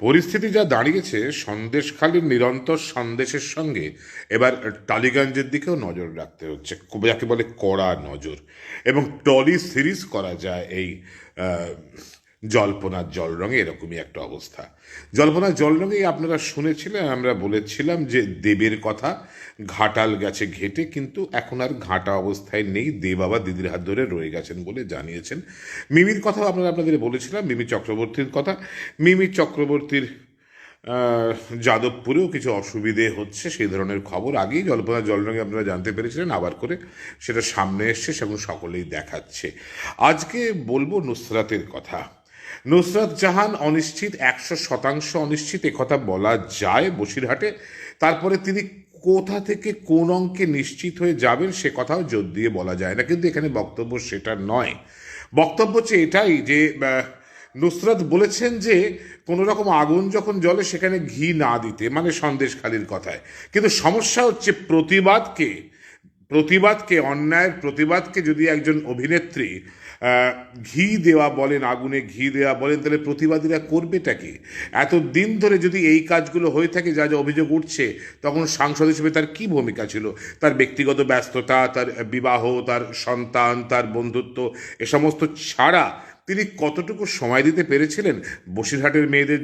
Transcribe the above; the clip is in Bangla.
পরিস্থিতি যা দাঁড়িয়েছে সন্দেশখালীর নিরন্তর সন্দেশের সঙ্গে এবার টালিগঞ্জের দিকেও নজর রাখতে হচ্ছে। যাকে বলে কড়া নজর। এবং টলি সিরিজ করা যায় এই জল্পনার জল রঙে এরকমই একটা অবস্থা। জল্পনার জল রঙেই আপনারা শুনেছিলেন, আমরা বলেছিলাম যে দেবের কথা, ঘাটাল গেছে ঘেটে, কিন্তু এখন আর ঘাটা অবস্থায় নেই, দেব বাবা দিদির হাত ধরে রয়ে গেছেন বলে জানিয়েছেন। মিমির কথাও আপনারা আপনাদের বলেছিলাম, মিমি চক্রবর্তীর কথা। মিমি চক্রবর্তীর যাদবপুরেও কিছু অসুবিধে হচ্ছে, সেই ধরনের খবর আগেই জল্পনা জলরঙে আপনারা জানতে পেরেছিলেন, আবার করে সেটা সামনে এসছে, সেগুলো সকলেই দেখাচ্ছে। আজকে বলব নুসরাতের কথা। নুসরাত জাহান অনিশ্চিত, একশো শতাংশ অনিশ্চিত কথা বলা যায় বসিরহাটে। তারপরে তিনি কোথা থেকে কোন অঙ্কে নিশ্চিত হয়ে যাবেন সে কথাও জোর দিয়ে বলা যায় না। কিন্তু এখানে বক্তব্য সেটা নয়। বক্তব্য হচ্ছে এটাই যে নুসরাত বলেছেন যে, কোনো রকম আগুন যখন জ্বলে সেখানে ঘি না দিতে মানে সন্দেশখালির কথায়। কিন্তু সমস্যা হচ্ছে প্রতিবাদকে প্রতিবাদকে, অন্যায়ের প্রতিবাদকে যদি একজন অভিনেত্রী ঘি দেওয়া বলেন, আগুনে ঘি দেওয়া বলেন, তাহলে প্রতিবাদীরা করবেটা কি? এত দিন ধরে যদি এই কাজগুলো হয়ে থাকে, যা যা অভিযোগ উঠছে, তখন সাংসদ হিসেবে তার কি ভূমিকা ছিল? তার ব্যক্তিগত ব্যস্ততা, তার বিবাহ, তার সন্তান, তার বন্ধুত্ব, এ সমস্ত ছাড়া তিনি কতটুকু সময় দিতে পেরেছিলেন? বসিরহাটের মেয়েদের